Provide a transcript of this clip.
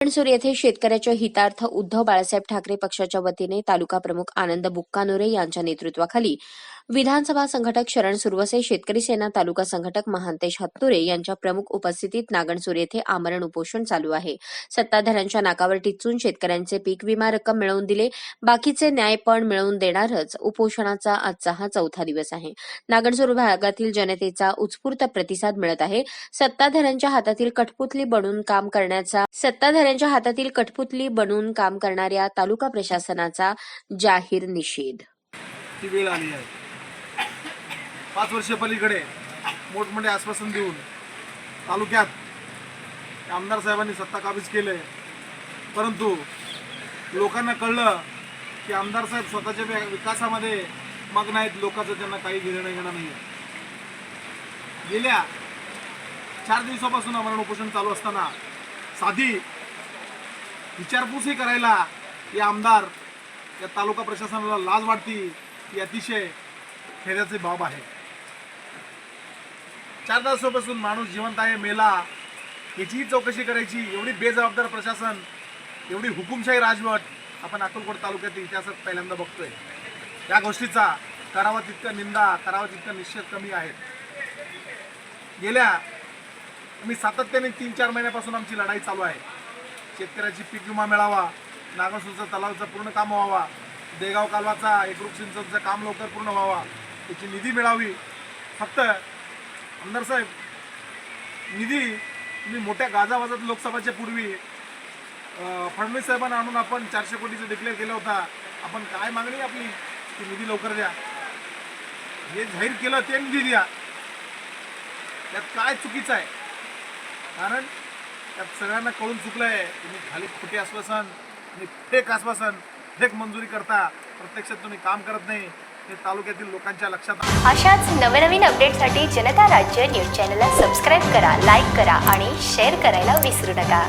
कणसूर येथे शेतकऱ्याच्या हितार्थ उद्धव बाळासाहेब ठाकरे पक्षाच्या वतीने तालुका प्रमुख आनंद बुक्कानोरे यांच्या नेतृत्वाखाली विधानसभा संघटक शरण सुरवसे शेतकरी सेना तालुका संघटक महांतेश हत्तुरे यांच्या प्रमुख उपस्थितीत नागणसूर येथे आमरण उपोषण चालू आहे. सत्ताधाऱ्यांच्या नाकावर टिचून शेतकऱ्यांचे पीक विमा रक्कम मिळवून दिले. बाकीचे न्याय पण मिळवून देणारच उपोषणाचा आजचा हा चौथा दिवस आहे. नागणसूर भागातील जनतेचा उत्स्फूर्त प्रतिसाद मिळत आहे. सत्ताधाऱ्यांच्या हातातील कठपुतली बनून काम करण्याचा सत्ताधाऱ्या शेतकऱ्यांच्या हातातील कठपुतली बनून काम करणाऱ्या तालुका प्रशासनाचा जाहीर निषेध. ती वेळ आली आहे. पाच वर्ष पलीकडे मोठमोठे आश्वासन देऊन तालुक्यात आमदार साहेबांनी सत्ता काबीज केले परंतु लोकांना कळलं की आमदार साहेब स्वतःच्या विकासामध्ये मग्न आहेत लोकांचं त्यांना काही घेणं घेणं नाही गेल्या चार दिवसापासून आम्हाला उपोषण चालू असताना साधी विचारपूसही करायला या आमदार या तालुका प्रशासनाला लाज वाटती ही अतिशय खेद्याची बाब आहे. चार दिवसापासून माणूस जिवंत आहे मेला. याचीही चौकशी करायची एवढी बेजबाबदार प्रशासन एवढी हुकुमशाही राजवट आपण अकोलकोट तालुक्यातील इतिहासात पहिल्यांदा बघतोय. या गोष्टीचा करावा तितका निंदा करावा तितका निश्चित कमी आहेत. गेल्या मी सातत्याने तीन चार महिन्यापासून आमची लढाई चालू आहे. शेतकऱ्याची पीक विमा मिळावा नागासूरचा तलावचा पूर्ण काम व्हावा देगाव कालवाचा एकरूप सिंचनचं काम लवकर पूर्ण व्हावा त्याची निधी मिळावी. फक्त आमदार साहेब निधी तुम्ही मोठ्या गाजावाजात लोकसभाच्या पूर्वी फडणवीस साहेबांना आणून आपण चारशे कोटीचं डिक्लेअर केलं होता. आपण काय मागणी आपली? की निधी लवकर द्या. हे जाहीर केलं ते निधी द्या. त्यात काय चुकीचं आहे? कारण त्यात सगळ्यांना कळून चुकलं आहे तुम्ही खाली खोटे आश्वासन आणि फेक आश्वासन फेक मंजुरी करता. प्रत्यक्षात तुम्ही काम करत नाही. हे तालुक्यातील लोकांच्या लक्षात अशाच नवनवीन अपडेटसाठी जनता राज्य न्यूज चॅनलला सबस्क्राईब करा लाईक करा आणि शेअर करायला विसरू नका.